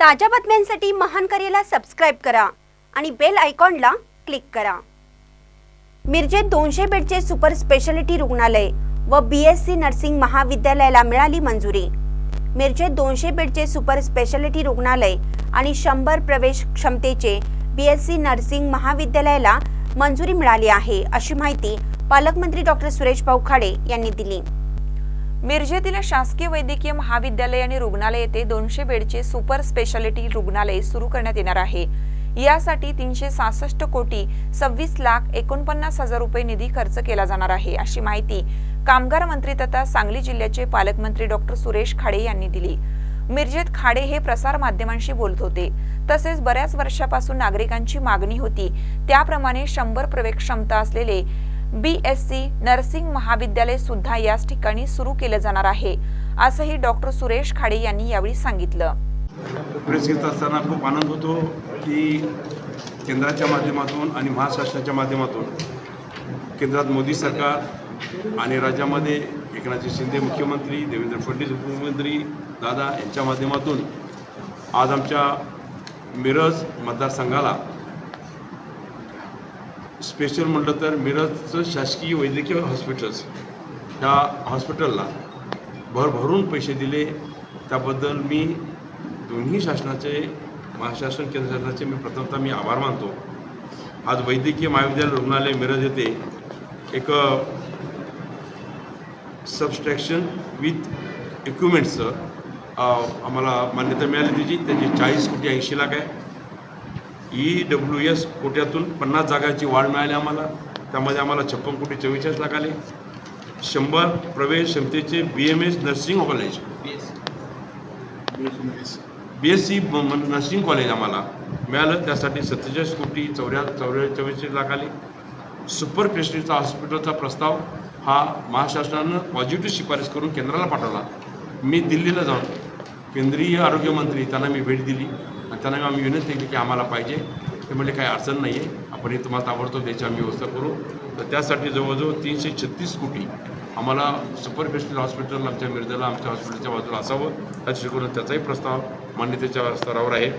ताज्या बातम्यांसाठी महान करेला सबस्क्राईब करा आणि बेल आयकॉनला क्लिक करा. मिरजेत दोनशे बेडचे सुपर स्पेशालिटी रुग्णालय व बी एस सी नर्सिंग महाविद्यालयाला मिळाली मंजुरी. मिरजेत दोनशे बेडचे सुपर स्पेशालिटी रुग्णालय आणि शंभर प्रवेश क्षमतेचे बी एस सी नर्सिंग महाविद्यालयाला मंजुरी मिळाली आहे अशी माहिती पालकमंत्री डॉक्टर सुरेश भाऊ खाडे यांनी दिली. मिरजेतील शासकीय वैद्यकीय महाविद्यालय आणि रुग्णालय येथे दोनशे बेडचे सुपर स्पेशालिटी रुग्णालय सुरू करण्यात येणार आहे. यासाठी तीनशे सहासष्ट कोटी सव्वीस लाख एकोणपन्नास हजार रुपये निधी खर्च केला जाणार आहे अशी माहिती कामगार मंत्री तथा सांगली जिल्ह्याचे पालकमंत्री डॉक्टर सुरेश खाडे यांनी दिली. मिरजेत खाडे हे प्रसार माध्यमांशी बोलत होते. तसेच बऱ्याच वर्षापासून नागरिकांची मागणी होती. त्याप्रमाणे शंभर प्रवेश क्षमता असलेले बी एस सी नर्सिंग महाविद्यालय सुद्धा याच ठिकाणी सुरू केलं जाणार आहे असंही डॉक्टर सुरेश खाडे यांनी यावेळी सांगितलं. प्रेस घेत असताना खूप आनंद होतो की केंद्राच्या माध्यमातून आणि महाराष्ट्राच्या माध्यमातून केंद्रात मोदी सरकार आणि राज्यामध्ये एकनाथ शिंदे मुख्यमंत्री देवेंद्र फडणवीस उपमुख्यमंत्री दादा यांच्या माध्यमातून आज आमच्या मिरज मतदारसंघाला स्पेशल म्हटलं तर मिरजचं शासकीय वैद्यकीय हॉस्पिटल्स ह्या हॉस्पिटलला भरभरून पैसे दिले. त्याबद्दल मी दोन्ही शासनाचे महाशासन केंद्र शासनाचे मी प्रथमतः मी आभार मानतो. आज वैद्यकीय महाविद्यालय रुग्णालय मिरज येथे एक सबस्ट्रॅक्शन विथ इक्विपमेंट्सचं आम्हाला मान्यता मिळाली त्याची त्याची चाळीस कोटी ऐंशी लाख आहे. ई डब्ल्यू एस कोट्यातून पन्नास जागांची वाढ मिळाली आम्हाला. त्यामध्ये आम्हाला छप्पन कोटी चव्वेचाळीस लाख आले शंभर प्रवेश क्षमतेचे B M S nursing college. B S C nursing college आम्हाला मिळालं. त्यासाठी सत्तेचाळीस कोटी चौऱ्या चौऱ्या चव्वेचाळीस लाख आले सुपर स्पेशलिस्ट हॉस्पिटलचा प्रस्ताव हा महाराष्ट्रानं पॉझिटिव्ह शिफारस करून केंद्राला पाठवला. मी दिल्लीला जाऊन केंद्रीय आरोग्यमंत्री त्यांना मी भेट दिली. त्यांना आम्ही विनंती केली की आम्हाला पाहिजे. ते म्हणजे काही अडचण नाही आहे आपण हे तुम्हाला ताबडतोब द्यायची आम्ही व्यवस्था करू. तर त्यासाठी जवळजवळ तीनशे छत्तीस कोटी आम्हाला सुपर स्पेशल हॉस्पिटल आमच्या मिरजेला आमच्या हॉस्पिटलच्या बाजूला असावं. त्या त्याचाही प्रस्ताव मान्यतेच्या स्तरावर आहे.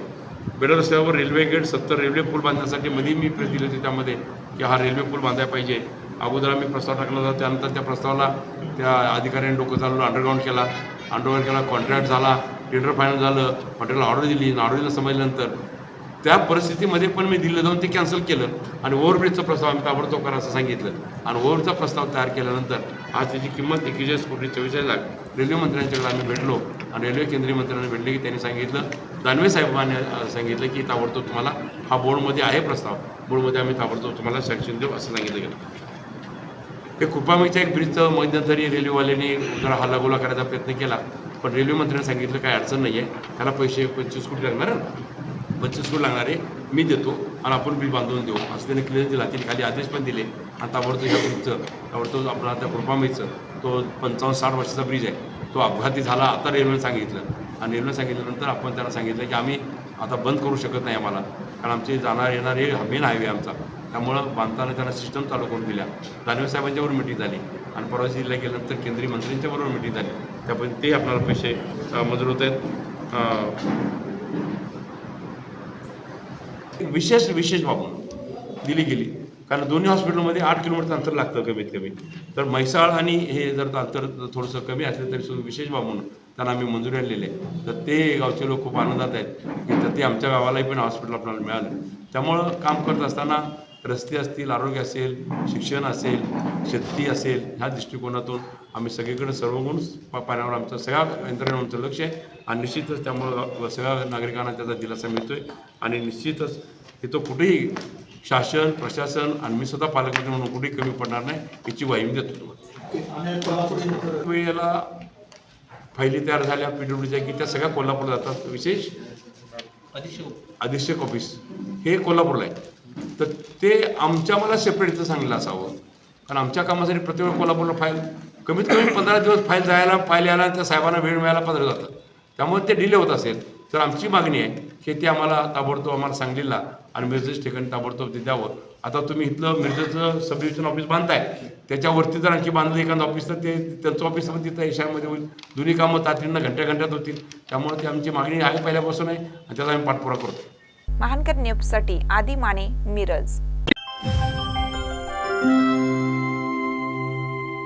बेडर रस्त्यावर रेल्वे गेट सत्तर रेल्वे पूल बांधण्यासाठी मध्ये मी प्रेस दिली होती त्यामध्ये की हा रेल्वे पूल बांधायला पाहिजे. अगोदर आम्ही प्रस्ताव टाकला होता. त्यानंतर त्या प्रस्तावाला त्या अधिकाऱ्यांनी डोकं चालवलं अंडरग्राऊंड केला. अंडरग्राऊंड केला कॉन्ट्रॅक्ट झाला. टेंडर फायनल झालं हॉटेलला ऑर्डर दिली ऑर्डर समजल्यानंतर त्या परिस्थितीमध्ये पण मी दिल्लीला जाऊन ते कॅन्सल केलं. आणि ओव्हरब्रिजचा प्रस्ताव आम्ही ताबडतोब करा असं सांगितलं. आणि ओव्हरचा प्रस्ताव तयार केल्यानंतर आज त्याची किंमत एकेचाळीस कोटी चव्वेचाळीस लाख रेल्वे मंत्र्यांच्याकडे आम्ही भेटलो आणि रेल्वे केंद्रीय मंत्र्यांना भेटले की त्यांनी सांगितलं दानवे साहेबांनी सांगितलं की ताबडतोब तुम्हाला हा बोर्डमध्ये आहे प्रस्ताव. बोर्डमध्ये आम्ही ताबडतोब तुम्हाला सॅक्शन देऊ असं सांगितलं गेलं. हे कृपामीच्या एक ब्रिजचं मध्यंतरी रेल्वेवाल्यांनी जरा हल्लागोला करायचा प्रयत्न केला. पण रेल्वे मंत्र्यांनी सांगितलं काही अडचण नाही आहे त्याला पैसे पंचवीस कोटी लागणार पंचवीस कोटी लागणार आहे. मी देतो आणि आपण बिल बांधून देऊ. असं त्याने क्लिअर दिला. तिने खाली आदेश पण दिले. आणि ताबडतोब ह्या ब्रिजचं ताबडतोब आपला त्या कृपामीचं तो पंचावन्न साठ वर्षाचा ब्रिज आहे. तो अपघाती झाला आता रेल्वेने सांगितलं. आणि रेल्वेने सांगितल्यानंतर आपण त्यांना सांगितलं की आम्ही आता बंद करू शकत नाही आम्हाला. कारण आमचे जाणार येणार हे मेन हायवे आमचा. त्यामुळं बांधताना त्यांना सिस्टम चालू करून दिल्या. दानवे साहेबांच्याबरोबर मिटिंग झाली. आणि परवा जिल्ह्याला गेल्यानंतर केंद्रीय मंत्र्यांच्याबरोबर मिटिंग झाली. त्यापैकी ते आपल्याला पैसे मंजूर होत आहेत. विशेष विशेष बाबून दिली गेली. कारण दोन्ही हॉस्पिटलमध्ये आठ किलोमीटरचं अंतर लागतं कमीत कमी. तर म्हैसाळ आणि हे जर अंतर थोडंसं कमी असलं तरी सुद्धा विशेष बाबून त्यांना आम्ही मंजुरी आणलेली आहे. तर ते गावचे लोक खूप आनंदात आहेत. की तर ते आमच्या गावालाही पण हॉस्पिटल आपल्याला मिळालं. त्यामुळं काम करत असताना रस्ते असतील आरोग्य असेल शिक्षण असेल शेती असेल ह्या दृष्टिकोनातून आम्ही सगळीकडे सर्वगुण पाण्यावर आमचं सगळ्या यंत्रणेचं लक्ष आहे. आणि निश्चितच त्यामुळं सगळ्या नागरिकांना त्याचा दिलासा मिळतोय. आणि निश्चितच इथं कुठेही शासन प्रशासन आणि मी स्वतः पालकमंत्री म्हणून कुठेही कमी पडणार नाही याची वाही मी देतो तुम्हाला. वेळेला फायली तयार झाल्या पी डब्ल्यूच्या की त्या सगळ्या कोल्हापूरला जातात. विशेष अधीक्षक ऑफिस. हे कोल्हापूरला आहे. तर ते आमच्या मला सेपरेट सांगितलं असावं. कारण आमच्या कामासाठी प्रत्येक कोल्हापूरला फाईल कमीत कमी पंधरा दिवस फाईल जायला फाईल यायला त्या साहेबांना वेळ मिळायला पंधरा जातं त्यामुळे ते डिले होत असेल. तर आमची मागणी आहे की ते आम्हाला ताबडतोब आम्हाला सांगलीला आणि मिरजेच ठिकाणी ताबडतोब ते द्यावं. आता तुम्ही इथलं मिरजेचं सब डिव्हिजन ऑफिस बांधताय त्याच्यावरती जर आणखी बांधलं एखादं ऑफिस तर ते त्यांचं ऑफिस पण तिथं एशियामध्ये होईल. दोन्ही कामं तातडीनं घंट्या घंट्यात होतील. त्यामुळे ती आमची मागणी आहे पहिल्यापासून आहे आणि त्याचा आम्ही पाठपुरा करतो. महानकर आदि आदिमाने मिरज.